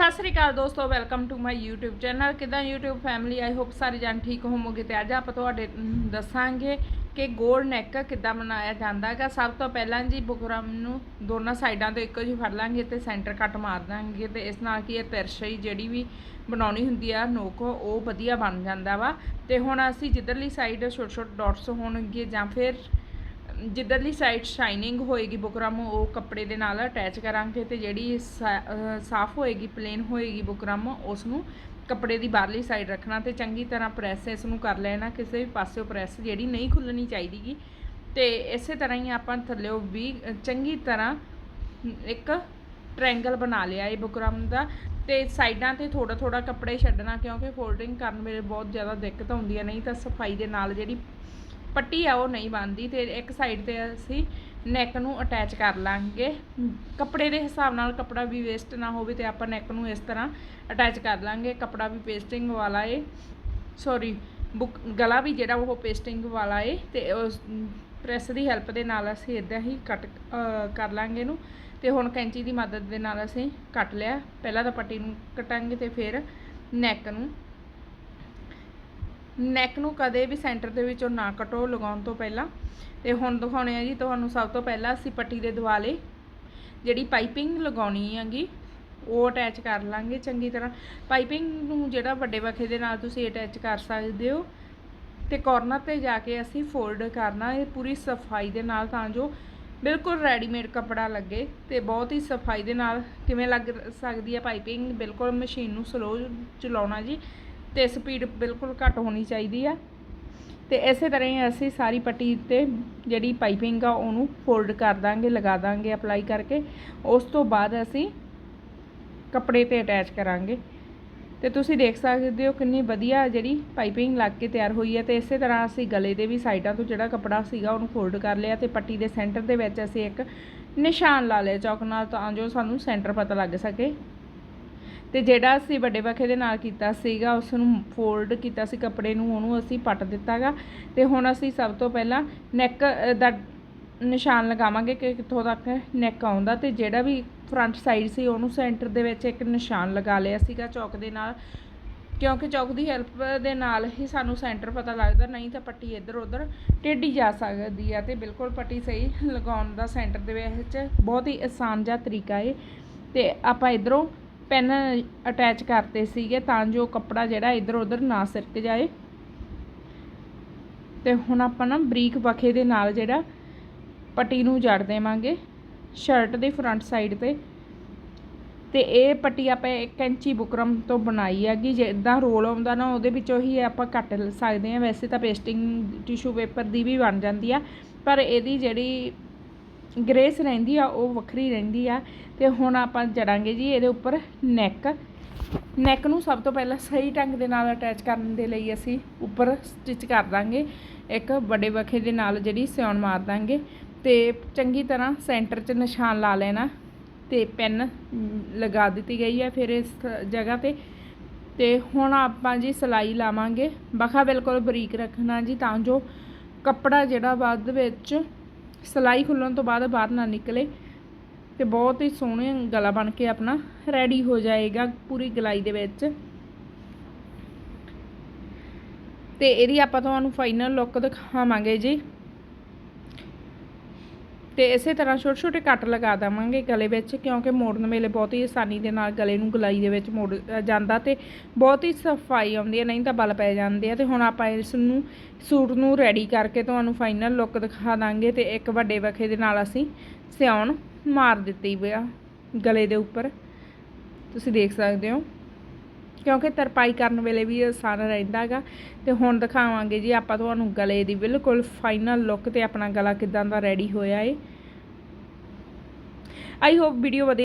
ਸਤਿ ਸ੍ਰੀ ਅਕਾਲ ਦੋਸਤੋ welcome to my YouTube channel ਕਿਦਾਂ YouTube ਫੈਮਿਲੀ ਆਈ ਹੋਪ ਸਾਰੇ ਜਣ ਠੀਕ ਹੋਵੋਗੇ ਤੇ ਅੱਜ ਆਪਾਂ ਤੁਹਾਡੇ ਦੱਸਾਂਗੇ ਕਿ ਗੋਲ ਨੈਕ ਕਿੱਦਾਂ ਬਣਾਇਆ ਜਾਂਦਾ ਹੈਗਾ ਸਭ ਤੋਂ ਪਹਿਲਾਂ ਜੀ ਬੁਕਰਮ ਨੂੰ ਦੋਨਾਂ ਸਾਈਡਾਂ ਤੋਂ ਇੱਕੋ ਜਿਹੀ ਫੜ ਲਾਂਗੇ ਤੇ ਸੈਂਟਰ ਕੱਟ ਮਾਰ ਦਾਂਗੇ ਤੇ ਇਸ ਨਾਲ ਕੀ ਇਹ ਤਿਰਛੀ ਜਿਹੜੀ ਵੀ ਬਣਾਉਣੀ ਹੁੰਦੀ ਆ, ਨੋਕ, ਉਹ ਵਧੀਆ ਬਣ ਜਾਂਦਾ ਵਾ। ਤੇ ਹੁਣ ਅਸੀਂ ਜਿੱਧਰਲੀ ਸਾਈਡ ਛੋਟੇ ਛੋਟੇ ਡਾਟਸ ਹੋਣਗੇ ਜਾਂ ਫਿਰ ਜਿੱਧਰਲੀ ਸਾਈਡ ਸ਼ਾਈਨਿੰਗ ਹੋਏਗੀ ਬੁਕਰਮ, ਉਹ ਕੱਪੜੇ ਦੇ ਨਾਲ ਅਟੈਚ ਕਰਾਂਗੇ ਤੇ ਜਿਹੜੀ ਸਾ- ਸਾਫ਼ ਹੋਏਗੀ ਪਲੇਨ ਹੋਏਗੀ ਬੁਕਰਮ ਉਸ ਨੂੰ ਕੱਪੜੇ ਦੀ ਬਾਹਰਲੀ ਸਾਈਡ ਰੱਖਣਾ ਤੇ ਚੰਗੀ ਤਰ੍ਹਾਂ ਪ੍ਰੈਸ ਇਸ ਨੂੰ ਕਰ ਲੈਣਾ, ਕਿਸੇ ਵੀ ਪਾਸਿਓਂ ਪ੍ਰੈਸ ਜਿਹੜੀ ਨਹੀਂ ਖੁੱਲਣੀ ਚਾਹੀਦੀਗੀ। ਤੇ ਇਸੇ ਤਰ੍ਹਾਂ ਹੀ ਆਪਾਂ ਥੱਲੇੋਂ ਵੀ ਚੰਗੀ ਤਰ੍ਹਾਂ ਇੱਕ ਟ੍ਰਾਇੰਗਲ ਬਣਾ ਲਿਆ ਇਹ ਬੁਕਰਮ ਦਾ। ਤੇ ਸਾਈਡਾਂ ਤੇ ਥੋੜਾ ਥੋੜਾ ਕੱਪੜੇ ਛੱਡਣਾ, ਕਿਉਂਕਿ ਫੋਲਡਿੰਗ ਕਰਨ ਵੇਲੇ ਬਹੁਤ ਜ਼ਿਆਦਾ ਦਿੱਕਤ ਆਉਂਦੀ ਹੈ, ਨਹੀਂ ਤਾਂ ਸਫ਼ਾਈ ਦੇ ਨਾਲ ਜਿਹੜੀ ਪੱਟੀ ਆ ਉਹ ਨਹੀਂ ਬਣਦੀ ਤੇ ਇੱਕ ਸਾਈਡ ਤੇ ਅਸੀਂ ਨੈਕ ਨੂੰ ਅਟੈਚ ਕਰ ਲਾਂਗੇ। ਕੱਪੜੇ ਦੇ ਹਿਸਾਬ ਨਾਲ ਕੱਪੜਾ ਵੀ ਵੇਸਟ ਨਾ ਹੋਵੇ ਤੇ ਆਪਾਂ ਨੈਕ ਨੂੰ ਇਸ ਤਰ੍ਹਾਂ ਅਟੈਚ ਕਰ ਲਾਂਗੇ। ਕੱਪੜਾ ਵੀ ਪੇਸਟਿੰਗ ਵਾਲਾ ਏ। ਸੌਰੀ ਬੁੱਕ ਗਲਾ ਵੀ ਜਿਹੜਾ ਉਹ ਪੇਸਟਿੰਗ ਵਾਲਾ ਏ ਤੇ ਉਸ ਪ੍ਰੈਸ ਦੀ ਹੈਲਪ ਦੇ ਨਾਲ ਅਸੀਂ ਇਦਾਂ ਹੀ ਕੱਟ ਕਰ ਲਾਂਗੇ ਇਹਨੂੰ। ਤੇ ਹੁਣ ਕੈਂਚੀ ਦੀ ਮਦਦ ਦੇ ਨਾਲ ਅਸੀਂ ਕੱਟ ਲਿਆ। ਪਹਿਲਾਂ ਤਾਂ ਪੱਟੀ ਨੂੰ ਕਟਾਂਗੇ ਤੇ ਫਿਰ ਨੈਕ ਨੂੰ ਨੈਕ ਨੂੰ ਕਦੇ ਵੀ ਸੈਂਟਰ ਦੇ ਵਿੱਚੋਂ ਨਾ ਕਟੋ ਲਗਾਉਣ ਤੋਂ ਪਹਿਲਾਂ। ਤੇ ਹੁਣ ਦਿਖਾਉਣੇ ਆ ਜੀ ਤੁਹਾਨੂੰ ਸਭ ਤੋਂ ਪਹਿਲਾਂ ਅਸੀਂ ਪੱਟੀ ਦੇ ਦੁਆਲੇ ਜਿਹੜੀ ਪਾਈਪਿੰਗ ਲਗਾਉਣੀ ਹੈਗੀ, ਉਹ ਅਟੈਚ ਕਰ ਲਾਂਗੇ ਚੰਗੀ ਤਰ੍ਹਾਂ। ਪਾਈਪਿੰਗ ਨੂੰ ਜਿਹੜਾ ਵੱਡੇ ਵਖੇ ਦੇ ਨਾਲ ਤੁਸੀਂ ਅਟੈਚ ਕਰ ਸਕਦੇ ਹੋ। ਤੇ ਕਾਰਨਰ ਤੇ ਜਾ ਕੇ ਅਸੀਂ ਫੋਲਡ ਕਰਨਾ, ਇਹ ਪੂਰੀ ਸਫ਼ਾਈ ਦੇ ਨਾਲ ਤਾਂ ਜੋ ਬਿਲਕੁਲ ਰੈਡੀਮੇਡ ਕੱਪੜਾ ਲੱਗੇ ਤੇ ਬਹੁਤ ਹੀ ਸਫ਼ਾਈ ਦੇ ਨਾਲ ਕਿਵੇਂ ਲੱਗ ਸਕਦੀ ਹੈ ਪਾਈਪਿੰਗ, ਬਿਲਕੁਲ ਮਸ਼ੀਨ ਨੂੰ ਸਲੋ ਚਲਾਉਣਾ ਜੀ। ਤੇ ਸਪੀਡ ਬਿਲਕੁਲ ਘੱਟ ਹੋਣੀ ਚਾਹੀਦੀ ਆ। ਤੇ ਇਸੇ ਤਰ੍ਹਾਂ ਹੀ ਅਸੀਂ ਸਾਰੀ ਪੱਟੀ ਤੇ ਜਿਹੜੀ ਪਾਈਪਿੰਗ ਆ, ਉਹਨੂੰ ਫੋਲਡ ਕਰ ਦਾਂਗੇ, ਲਗਾ ਦਾਂਗੇ ਅਪਲਾਈ ਕਰਕੇ। ਉਸ ਤੋਂ ਬਾਅਦ ਅਸੀਂ ਕੱਪੜੇ ਤੇ ਅਟੈਚ ਕਰਾਂਗੇ। ਤੇ ਤੁਸੀਂ ਦੇਖ ਸਕਦੇ ਹੋ ਕਿੰਨੀ ਵਧੀਆ ਜਿਹੜੀ ਪਾਈਪਿੰਗ ਲੱਗ ਕੇ ਤਿਆਰ ਹੋਈ ਹੈ ਤੇ ਇਸੇ ਤਰ੍ਹਾਂ ਅਸੀਂ ਗਲੇ ਦੇ ਵੀ ਸਾਈਡਾਂ ਤੋਂ ਜਿਹੜਾ ਕੱਪੜਾ ਸੀਗਾ, ਉਹਨੂੰ ਫੋਲਡ ਕਰ ਲਿਆ ਤੇ ਪੱਟੀ ਦੇ ਸੈਂਟਰ ਦੇ ਵਿੱਚ ਅਸੀਂ ਇੱਕ ਨਿਸ਼ਾਨ ਲਾ ਲਿਆ ਚੌਕ ਨਾਲ, ਤਾਂ ਜੋ ਸਾਨੂੰ ਸੈਂਟਰ ਪਤਾ ਲੱਗ ਸਕੇ। ਤੇ ਜਿਹੜਾ ਅਸੀਂ ਵੱਡੇ ਵਖੇ ਦੇ ਨਾਲ ਕੀਤਾ ਸੀਗਾ ਉਸ ਨੂੰ ਫੋਲਡ ਕੀਤਾ ਸੀ ਕੱਪੜੇ ਨੂੰ, ਉਹਨੂੰ ਅਸੀਂ ਪੱਟ ਦਿੱਤਾਗਾ। ਤੇ ਹੁਣ ਅਸੀਂ ਸਭ ਤੋਂ ਪਹਿਲਾਂ ਨੈਕ ਦਾ ਨਿਸ਼ਾਨ ਲਗਾਵਾਂਗੇ ਕਿ ਕਿੱਥੋਂ ਤੱਕ ਨੈਕ ਆਉਂਦਾ ਤੇ ਜਿਹੜਾ ਵੀ ਫਰੰਟ ਸਾਈਡ ਸੀ, ਉਹਨੂੰ ਸੈਂਟਰ ਦੇ ਵਿੱਚ ਇੱਕ ਨਿਸ਼ਾਨ ਲਗਾ ਲਿਆ ਸੀਗਾ ਚੌਕ ਦੇ ਨਾਲ। ਕਿਉਂਕਿ ਚੌਕ ਦੀ ਹੈਲਪ ਦੇ ਨਾਲ ਹੀ ਸਾਨੂੰ ਸੈਂਟਰ ਪਤਾ ਲੱਗਦਾ, ਨਹੀਂ ਤਾਂ ਪੱਟੀ ਇੱਧਰ ਉੱਧਰ ਟੇਢੀ ਜਾ ਸਕਦੀ ਆ ਤੇ ਬਿਲਕੁਲ ਪੱਟੀ ਸਹੀ ਲਗਾਉਣ ਦਾ ਸੈਂਟਰ ਦੇ ਵਿੱਚ ਬਹੁਤ ਹੀ ਆਸਾਨ ਜਿਹਾ ਤਰੀਕਾ ਏ। ਤੇ ਆਪਾਂ ਇਧਰੋਂ ਪੈਨ ਅਟੈਚ ਕਰਤੇ ਸੀਗੇ ਤਾਂ ਜੋ ਕੱਪੜਾ ਜਿਹੜਾ ਇੱਧਰ ਉੱਧਰ ਨਾ ਸਿਰਕ ਜਾਏ। ਤੇ ਹੁਣ ਆਪਾਂ ਨਾ ਬਰੀਕ ਵਖੇ ਦੇ ਨਾਲ ਜਿਹੜਾ ਪੱਟੀ ਨੂੰ ਜੜ ਦੇਵਾਂਗੇ ਸ਼ਰਟ ਦੀ ਫਰੰਟ ਸਾਈਡ ਤੇ। ਤੇ ਇਹ ਪੱਟੀ ਆਪਾਂ 1 ਇੰਚੀ ਬੁਕਰਮ ਤੋਂ ਬਣਾਈ ਹੈਗੀ ਜਿੱਦਾਂ ਰੋਲ ਆਉਂਦਾ ਨਾ ਉਹਦੇ ਵਿੱਚੋਂ ਹੀ ਆਪਾਂ ਕੱਟ ਸਕਦੇ ਹਾਂ। ਵੈਸੇ ਤਾਂ ਪੇਸਟਿੰਗ ਟਿਸ਼ੂ ਪੇਪਰ ਦੀ ਵੀ ਬਣ ਜਾਂਦੀ ਆ, ਪਰ ਇਹਦੀ ਜਿਹੜੀ ਗ੍ਰੇਸ ਰਹਿੰਦੀ ਆ, ਉਹ ਵੱਖਰੀ ਰਹਿੰਦੀ ਆ। ਤੇ ਹੁਣ ਆਪਾਂ ਜੜਾਂਗੇ ਜੀ ਇਹਦੇ ਉੱਪਰ ਨੈਕ। ਨੈਕ ਨੂੰ ਸਭ ਤੋਂ ਪਹਿਲਾਂ ਸਹੀ ਢੰਗ ਦੇ ਨਾਲ ਅਟੈਚ ਕਰਨ ਦੇ ਲਈ ਅਸੀਂ ਉੱਪਰ ਸਟਿਚ ਕਰ ਦਾਂਗੇ। ਇੱਕ ਵੱਡੇ ਵਖੇ ਦੇ ਨਾਲ ਜਿਹੜੀ ਸਿਉਣ ਮਾਰ ਦਾਂਗੇ। ਤੇ ਚੰਗੀ ਤਰ੍ਹਾਂ ਸੈਂਟਰ 'ਚ ਨਿਸ਼ਾਨ ਲਾ ਲੈਣਾ। ਤੇ ਪੈਨ ਲਗਾ ਦਿੱਤੀ ਗਈ ਹੈ ਫਿਰ ਇਸ ਜਗ੍ਹਾ ਤੇ। ਤੇ ਹੁਣ ਆਪਾਂ ਜੀ ਸਲਾਈ ਲਾਵਾਂਗੇ। ਬਖਾ ਬਿਲਕੁਲ ਬਰੀਕ ਰੱਖਣਾ ਜੀ ਤਾਂ ਜੋ ਕੱਪੜਾ ਜਿਹੜਾ ਬਾਅਦ ਵਿੱਚ ਸਲਾਈ ਖੁੱਲਣ ਤੋਂ ਬਾਅਦ ਬਾਹਰ ਨਾ ਨਿਕਲੇ ਤੇ ਬਹੁਤ ਹੀ ਸੋਹਣਾ ਗਲਾ ਬਣ ਕੇ ਆਪਣਾ ਰੈਡੀ ਹੋ ਜਾਏਗਾ ਪੂਰੀ ਗਲਾਈ ਦੇ ਵਿੱਚ। ਤੇ ਇਹਦੀ ਆਪਾਂ ਤੁਹਾਨੂੰ ਫਾਈਨਲ ਲੁੱਕ ਦਿਖਾਵਾਂਗੇ ਜੀ। ਤੇ ਇਸੇ ਤਰ੍ਹਾਂ ਛੋਟੇ ਛੋਟੇ ਕੱਟ ਲਗਾ ਦੇਵਾਂਗੇ ਗਲੇ ਵਿੱਚ, ਕਿਉਂਕਿ ਮੋੜਨ ਵੇਲੇ ਬਹੁਤ ਹੀ ਆਸਾਨੀ ਦੇ ਨਾਲ ਗਲੇ ਨੂੰ ਗਲਾਈ ਦੇ ਵਿੱਚ ਮੋੜ ਜਾਂਦਾ ਤੇ ਬਹੁਤ ਹੀ ਸਫ਼ਾਈ ਆਉਂਦੀ ਹੈ, ਨਹੀਂ ਤਾਂ ਬਲ ਪੈ ਜਾਂਦੇ ਆ। ਤੇ ਹੁਣ ਆਪਾਂ ਇਸ ਨੂੰ, ਸੂਟ ਨੂੰ ਰੈਡੀ ਕਰਕੇ ਤੁਹਾਨੂੰ ਫਾਈਨਲ ਲੁੱਕ ਦਿਖਾ ਦਾਂਗੇ ਤੇ ਇੱਕ ਵੱਡੇ ਵਖੇ ਦੇ ਨਾਲ ਅਸੀਂ ਸਿਉਣ ਮਾਰ ਦਿੱਤੀ ਆ ਗਲੇ ਦੇ ਉੱਪਰ। ਤੁਸੀਂ ਦੇਖ ਸਕਦੇ ਹੋ। ਕਿਉਂਕਿ ਤਰਪਾਈ ਕਰਨ ਵੇਲੇ ਵੀ ਆਸਾਨ ਰਹਿੰਦਾ ਹੈਗਾ। ਤੇ ਹੁਣ ਦਿਖਾਵਾਂਗੇ ਜੀ, ਆਪਾਂ ਤੁਹਾਨੂੰ ਗਲੇ ਦੀ ਬਿਲਕੁਲ ਫਾਈਨਲ ਲੁੱਕ ਤੇ ਆਪਣਾ ਗਲਾ ਕਿਦਾਂ ਦਾ ਰੈਡੀ ਹੋਇਆ ਏ। ਆਈ ਹੋਪ ਵੀਡੀਓ ਵਧੀਆ